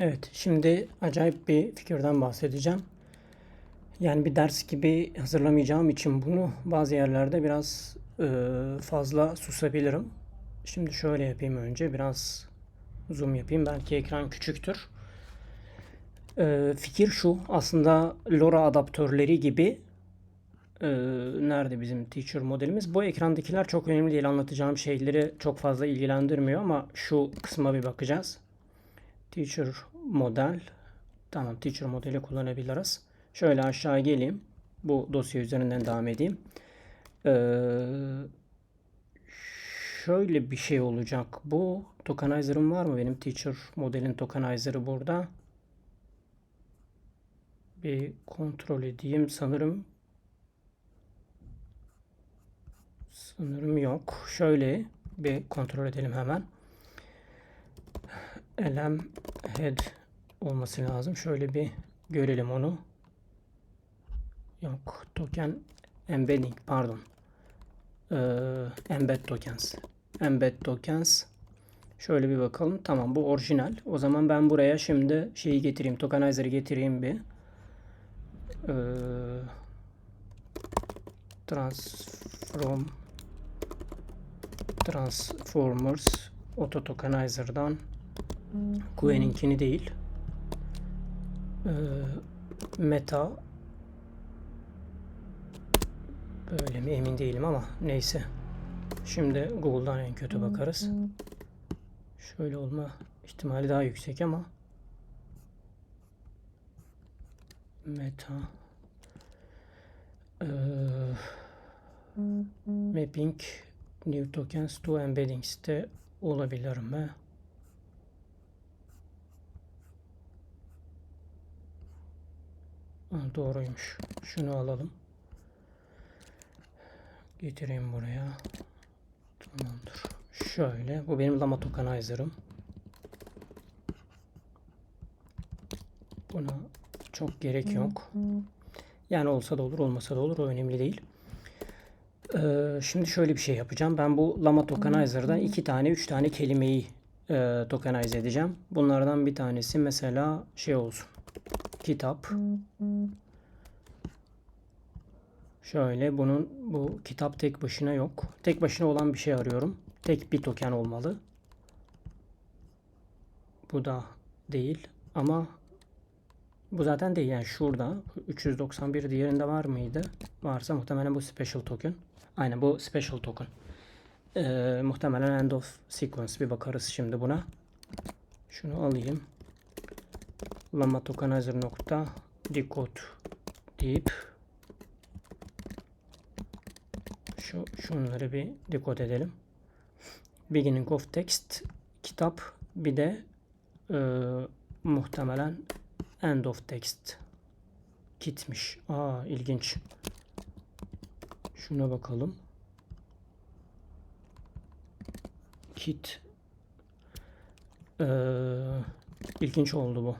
Evet, şimdi acayip bir fikirden bahsedeceğim. Yani bir ders gibi hazırlamayacağım için bunu bazı yerlerde biraz e, fazla susabilirim. Şimdi şöyle yapayım önce biraz zoom yapayım. Belki ekran küçüktür. E, fikir şu aslında LoRa adaptörleri gibi e, nerede bizim teacher modelimiz? Bu ekrandakiler çok önemli değil. Anlatacağım şeyleri çok fazla ilgilendirmiyor ama şu kısma bir bakacağız. Teacher model. Tamam teacher modeli kullanabiliriz. Şöyle aşağı geleyim. Bu dosya üzerinden devam edeyim. Ee, şöyle bir şey olacak. Bu tokenizer'ım var mı? Benim teacher modelin tokenizer'ı burada. Bir kontrol edeyim. Sanırım sanırım yok. Şöyle bir kontrol edelim hemen. LM head olması lazım. Şöyle bir görelim onu. Yok. Token embedding pardon. Ee, embed tokens. Embed tokens. Şöyle bir bakalım. Tamam bu orijinal. O zaman ben buraya şimdi şeyi getireyim. Tokenizer'ı getireyim bir. Ee, transform transformers auto tokenizer'dan Quen'inkini değil. Ee, meta böyle mi emin değilim ama neyse. Şimdi Google'dan en kötü bakarız. Şöyle olma ihtimali daha yüksek ama meta ee, mapping new tokens to embeddings de olabilir mi? Ha, doğruymuş. Şunu alalım. Getireyim buraya. Tamamdır. Şöyle. Bu benim Lama Tokenizer'ım. Buna çok gerek yok. Yani olsa da olur, olmasa da olur. O önemli değil. Ee, şimdi şöyle bir şey yapacağım. Ben bu Lama Tokenizer'da iki tane, üç tane kelimeyi e, tokenize edeceğim. Bunlardan bir tanesi mesela şey olsun. Kitap. Şöyle bunun bu kitap tek başına yok. Tek başına olan bir şey arıyorum. Tek bir token olmalı. Bu da değil ama bu zaten değil yani şurada 391 diğerinde var mıydı? Varsa muhtemelen bu special token. Aynen bu special token. Ee, muhtemelen end of sequence bir bakarız şimdi buna. Şunu alayım. Lama tokenizer nokta decode deyip şu şunları bir dekod edelim. Beginning of text kitap bir de e, muhtemelen end of text kitmiş. Aa ilginç. Şuna bakalım. Kit. Ee, ilginç oldu bu.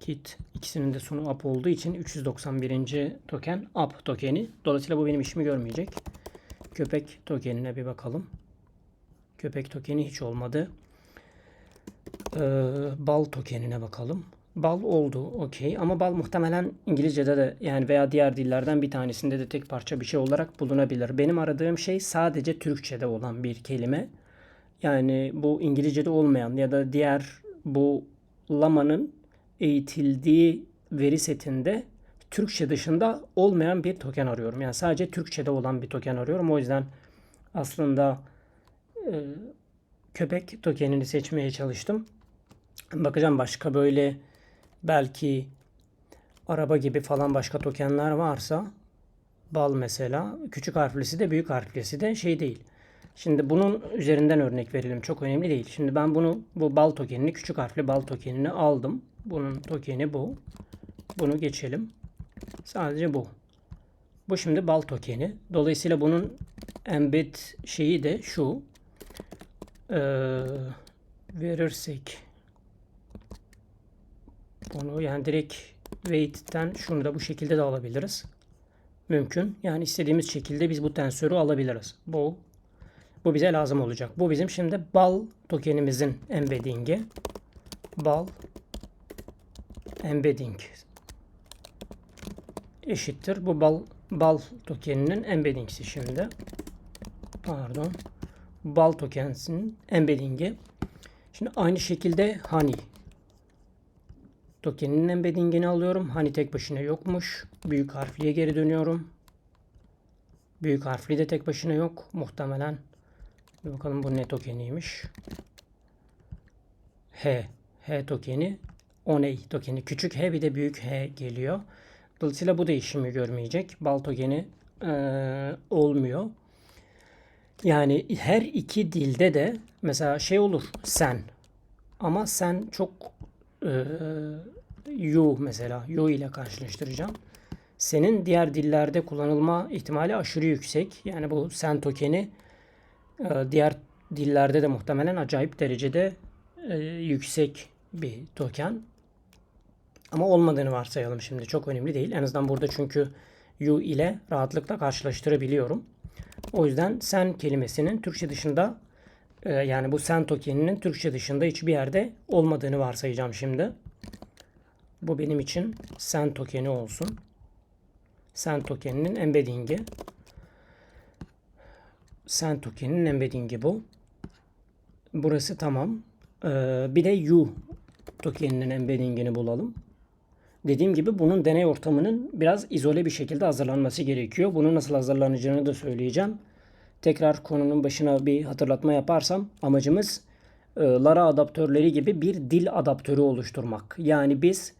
Kit ikisinin de sonu up olduğu için 391. token up tokeni. Dolayısıyla bu benim işimi görmeyecek. Köpek tokenine bir bakalım. Köpek tokeni hiç olmadı. Ee, bal tokenine bakalım. Bal oldu okey ama bal muhtemelen İngilizce'de de yani veya diğer dillerden bir tanesinde de tek parça bir şey olarak bulunabilir. Benim aradığım şey sadece Türkçe'de olan bir kelime. Yani bu İngilizce'de olmayan ya da diğer bu lamanın eğitildiği veri setinde Türkçe dışında olmayan bir token arıyorum. Yani sadece Türkçe'de olan bir token arıyorum. O yüzden aslında e, köpek tokenini seçmeye çalıştım. Bakacağım başka böyle belki araba gibi falan başka tokenler varsa bal mesela küçük harflisi de büyük harflisi de şey değil. Şimdi bunun üzerinden örnek verelim. Çok önemli değil. Şimdi ben bunu bu bal tokenini küçük harfli bal tokenini aldım. Bunun tokeni bu. Bunu geçelim. Sadece bu. Bu şimdi bal tokeni. Dolayısıyla bunun embed şeyi de şu. Ee, verirsek bunu yani direkt weight'ten şunu da bu şekilde de alabiliriz. Mümkün. Yani istediğimiz şekilde biz bu tensörü alabiliriz. Bu bu bize lazım olacak. Bu bizim şimdi bal tokenimizin embedding'i. bal embedding eşittir. Bu bal bal tokeninin embeddingsi şimdi. Pardon. Bal tokeninin embeddingi. Şimdi aynı şekilde honey tokeninin embeddingini alıyorum. Hani tek başına yokmuş. Büyük harfliye geri dönüyorum. Büyük harfli de tek başına yok. Muhtemelen. Bir bakalım bu ne tokeniymiş. H. H tokeni. Oney tokeni. Küçük H bir de büyük H geliyor. Dolayısıyla bu da işimi görmeyecek. Bal tokeni eee, olmuyor. Yani her iki dilde de mesela şey olur sen ama sen çok eee you mesela you ile karşılaştıracağım. Senin diğer dillerde kullanılma ihtimali aşırı yüksek. Yani bu sen tokeni e, diğer dillerde de muhtemelen acayip derecede e, yüksek bir token. Ama olmadığını varsayalım şimdi. Çok önemli değil. En azından burada çünkü you ile rahatlıkla karşılaştırabiliyorum. O yüzden sen kelimesinin Türkçe dışında e, yani bu sen tokeninin Türkçe dışında hiçbir yerde olmadığını varsayacağım şimdi. Bu benim için sen tokeni olsun. Sen tokeninin embeddingi. Sen tokeninin embeddingi bu. Burası tamam. Ee, bir de U tokeninin embeddingini bulalım. Dediğim gibi bunun deney ortamının biraz izole bir şekilde hazırlanması gerekiyor. Bunu nasıl hazırlanacağını da söyleyeceğim. Tekrar konunun başına bir hatırlatma yaparsam amacımız e, Lara adaptörleri gibi bir dil adaptörü oluşturmak. Yani biz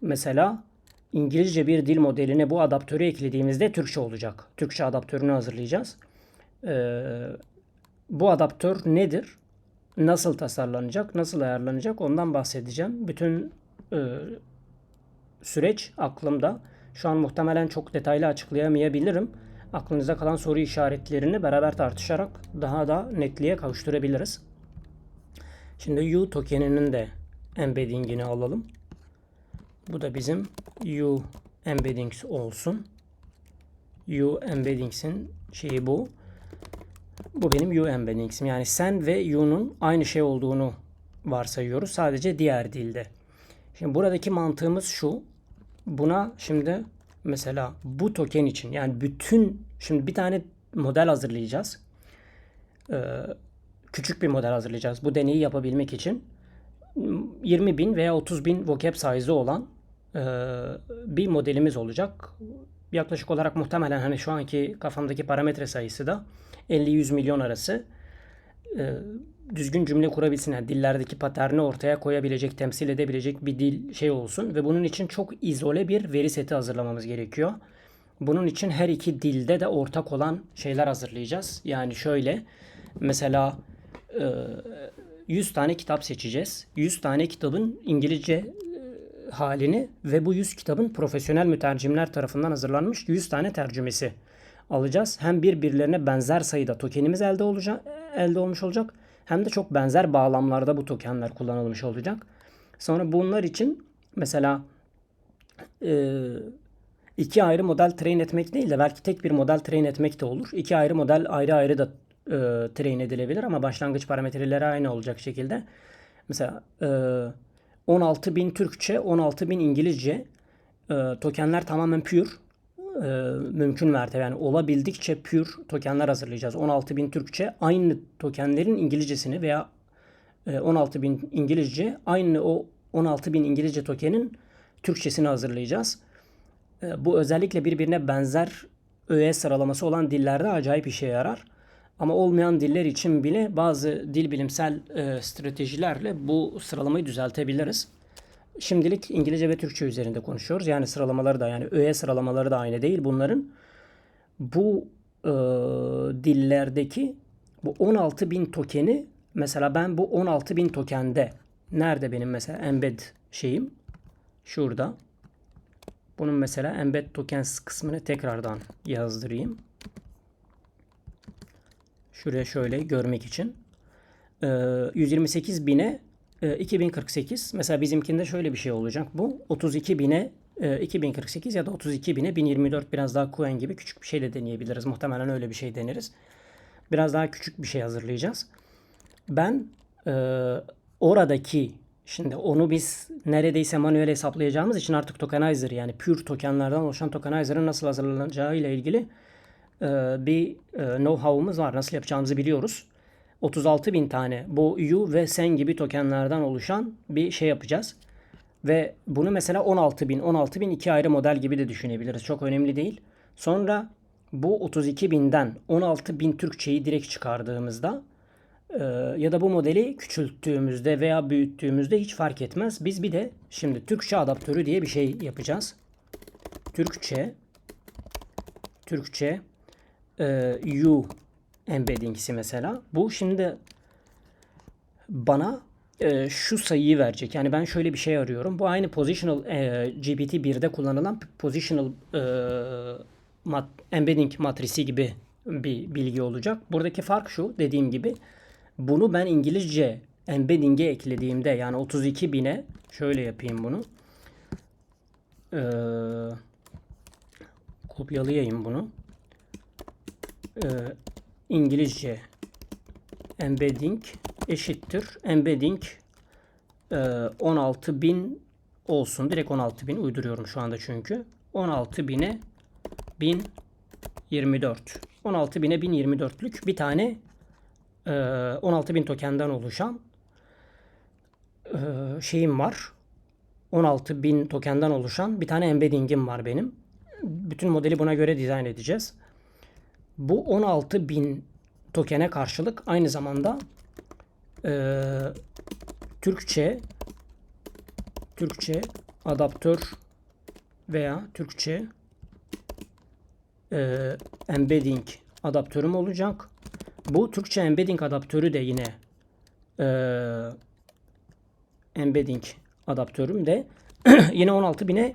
mesela İngilizce bir dil modeline bu adaptörü eklediğimizde Türkçe olacak. Türkçe adaptörünü hazırlayacağız. Ee, bu adaptör nedir? Nasıl tasarlanacak? Nasıl ayarlanacak? Ondan bahsedeceğim. Bütün e, süreç aklımda. Şu an muhtemelen çok detaylı açıklayamayabilirim. Aklınıza kalan soru işaretlerini beraber tartışarak daha da netliğe kavuşturabiliriz. Şimdi U tokeninin de embeddingini alalım. Bu da bizim U embeddings olsun. U embeddings'in şeyi bu. Bu benim U embeddings'im. Yani sen ve U'nun aynı şey olduğunu varsayıyoruz. Sadece diğer dilde. Şimdi buradaki mantığımız şu. Buna şimdi mesela bu token için yani bütün şimdi bir tane model hazırlayacağız. Ee, küçük bir model hazırlayacağız. Bu deneyi yapabilmek için 20 bin veya 30 bin vocab size olan e, bir modelimiz olacak. Yaklaşık olarak muhtemelen hani şu anki kafamdaki parametre sayısı da 50-100 milyon arası e, düzgün cümle kurabilsin. Yani dillerdeki paterni ortaya koyabilecek, temsil edebilecek bir dil şey olsun ve bunun için çok izole bir veri seti hazırlamamız gerekiyor. Bunun için her iki dilde de ortak olan şeyler hazırlayacağız. Yani şöyle mesela e, 100 tane kitap seçeceğiz. 100 tane kitabın İngilizce e, halini ve bu 100 kitabın profesyonel mütercimler tarafından hazırlanmış 100 tane tercümesi alacağız. Hem birbirlerine benzer sayıda tokenimiz elde olacak, elde olmuş olacak. Hem de çok benzer bağlamlarda bu tokenler kullanılmış olacak. Sonra bunlar için mesela e, iki ayrı model train etmek değil de belki tek bir model train etmek de olur. İki ayrı model ayrı ayrı da e, train edilebilir ama başlangıç parametreleri aynı olacak şekilde. Mesela e, 16.000 Türkçe, 16.000 İngilizce e, tokenler tamamen pure. E, mümkün mertebe yani olabildikçe pure tokenler hazırlayacağız. 16.000 Türkçe aynı tokenlerin İngilizcesini veya e, 16.000 İngilizce aynı o 16.000 İngilizce tokenin Türkçesini hazırlayacağız. E, bu özellikle birbirine benzer öğe sıralaması olan dillerde acayip işe yarar. Ama olmayan diller için bile bazı dil bilimsel e, stratejilerle bu sıralamayı düzeltebiliriz. Şimdilik İngilizce ve Türkçe üzerinde konuşuyoruz. Yani sıralamaları da yani öğe sıralamaları da aynı değil bunların. Bu e, dillerdeki bu 16.000 tokeni mesela ben bu 16.000 tokende nerede benim mesela embed şeyim? Şurada. Bunun mesela embed tokens kısmını tekrardan yazdırayım. Şuraya şöyle görmek için. Ee, 128 bine e, 2048. Mesela bizimkinde şöyle bir şey olacak bu. 32 bine e, 2048 ya da 32 bine 1024 biraz daha Quen gibi küçük bir şey de deneyebiliriz. Muhtemelen öyle bir şey deneriz. Biraz daha küçük bir şey hazırlayacağız. Ben e, oradaki Şimdi onu biz neredeyse manuel hesaplayacağımız için artık tokenizer yani pure tokenlerden oluşan tokenizer'ın nasıl hazırlanacağı ile ilgili e, bir e, know-how'umuz var. Nasıl yapacağımızı biliyoruz. 36 bin tane bu U ve Sen gibi tokenlerden oluşan bir şey yapacağız. Ve bunu mesela 16 bin, 16 bin iki ayrı model gibi de düşünebiliriz. Çok önemli değil. Sonra bu 32 binden 16 bin Türkçeyi direkt çıkardığımızda e, ya da bu modeli küçülttüğümüzde veya büyüttüğümüzde hiç fark etmez. Biz bir de şimdi Türkçe adaptörü diye bir şey yapacağız. Türkçe Türkçe e, U embedding'si mesela. Bu şimdi bana e, şu sayıyı verecek. Yani ben şöyle bir şey arıyorum. Bu aynı positional e, GPT-1'de kullanılan positional e, mat, embedding matrisi gibi bir bilgi olacak. Buradaki fark şu dediğim gibi. Bunu ben İngilizce embedding'e eklediğimde yani 32 bine şöyle yapayım bunu. Ee, kopyalayayım bunu. Ee, İngilizce embedding eşittir. Embedding e, 16.000 olsun. Direkt 16.000 uyduruyorum şu anda çünkü. 16.000'e 1024. 16.000'e 1024'lük bir tane e, 16.000 tokenden oluşan e, şeyim var. 16.000 tokenden oluşan bir tane embedding'im var benim. Bütün modeli buna göre dizayn edeceğiz. Bu 16.000 tokene karşılık aynı zamanda e, Türkçe Türkçe adaptör veya Türkçe e, embedding adaptörüm olacak. Bu Türkçe embedding adaptörü de yine e, embedding adaptörüm de yine 16.000'e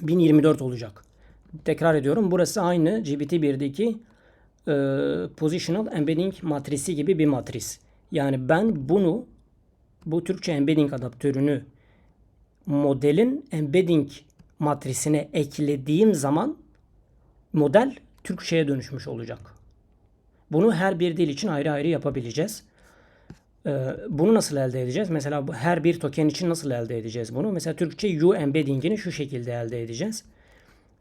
1024 olacak. Tekrar ediyorum. Burası aynı GPT-1'deki e, Positional Embedding matrisi gibi bir matris. Yani ben bunu bu Türkçe embedding adaptörünü modelin embedding matrisine eklediğim zaman model Türkçe'ye dönüşmüş olacak. Bunu her bir dil için ayrı ayrı yapabileceğiz. Ee, bunu nasıl elde edeceğiz? Mesela her bir token için nasıl elde edeceğiz bunu? Mesela Türkçe U embedding'ini şu şekilde elde edeceğiz.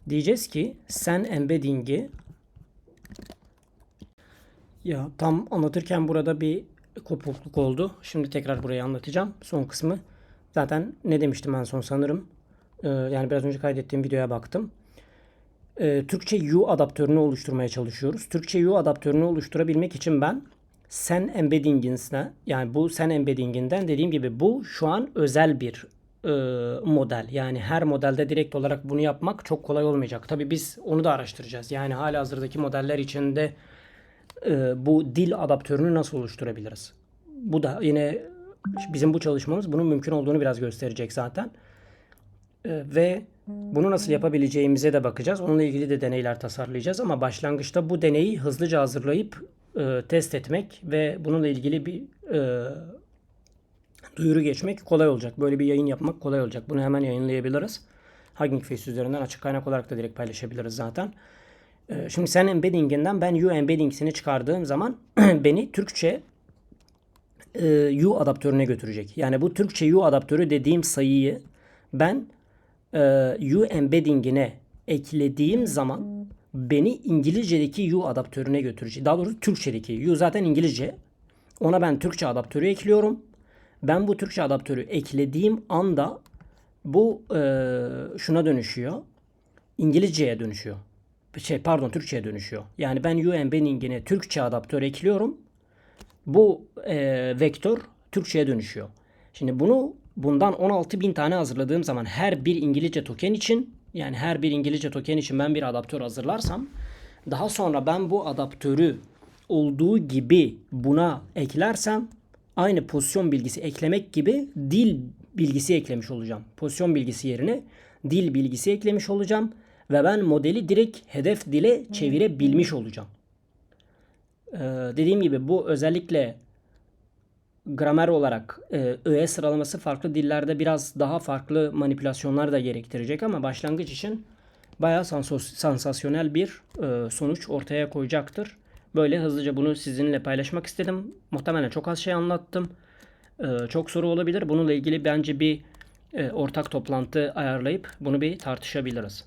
Diyeceğiz ki sen embedding'i ya tam anlatırken burada bir kopukluk oldu. Şimdi tekrar burayı anlatacağım. Son kısmı. Zaten ne demiştim en son sanırım. Ee, yani biraz önce kaydettiğim videoya baktım. Ee, Türkçe U adaptörünü oluşturmaya çalışıyoruz. Türkçe U adaptörünü oluşturabilmek için ben sen embedding'insine yani bu sen embedding'inden dediğim gibi bu şu an özel bir e, model. Yani her modelde direkt olarak bunu yapmak çok kolay olmayacak. Tabii biz onu da araştıracağız. Yani hala hazırdaki modeller içinde e, bu dil adaptörünü nasıl oluşturabiliriz? Bu da yine bizim bu çalışmamız bunun mümkün olduğunu biraz gösterecek zaten. E, ve bunu nasıl yapabileceğimize de bakacağız. Onunla ilgili de deneyler tasarlayacağız ama başlangıçta bu deneyi hızlıca hazırlayıp test etmek ve bununla ilgili bir duyuru geçmek kolay olacak. Böyle bir yayın yapmak kolay olacak. Bunu hemen yayınlayabiliriz. Hugging Face üzerinden açık kaynak olarak da direkt paylaşabiliriz zaten. Ee, şimdi sen embedding'inden ben U embeddings'ini çıkardığım zaman beni Türkçe e, U adaptörüne götürecek. Yani bu Türkçe U adaptörü dediğim sayıyı ben e, U embedding'ine eklediğim zaman beni İngilizce'deki U adaptörüne götürecek. Daha doğrusu Türkçe'deki U zaten İngilizce. Ona ben Türkçe adaptörü ekliyorum. Ben bu Türkçe adaptörü eklediğim anda bu e, şuna dönüşüyor. İngilizceye dönüşüyor şey pardon Türkçe'ye dönüşüyor. Yani ben U embedding'ine Türkçe adaptör ekliyorum. Bu e, vektör Türkçe'ye dönüşüyor. Şimdi bunu bundan 16 bin tane hazırladığım zaman her bir İngilizce token için yani her bir İngilizce token için ben bir adaptör hazırlarsam daha sonra ben bu adaptörü olduğu gibi buna eklersem aynı pozisyon bilgisi eklemek gibi dil bilgisi eklemiş olacağım. Pozisyon bilgisi yerine dil bilgisi eklemiş olacağım ve ben modeli direkt hedef dile çevirebilmiş olacağım. Ee, dediğim gibi bu özellikle gramer olarak e, öğe sıralaması farklı dillerde biraz daha farklı manipülasyonlar da gerektirecek ama başlangıç için bayağı sansasyonel bir e, sonuç ortaya koyacaktır. Böyle hızlıca bunu sizinle paylaşmak istedim. Muhtemelen çok az şey anlattım. Ee, çok soru olabilir. Bununla ilgili bence bir e, ortak toplantı ayarlayıp bunu bir tartışabiliriz.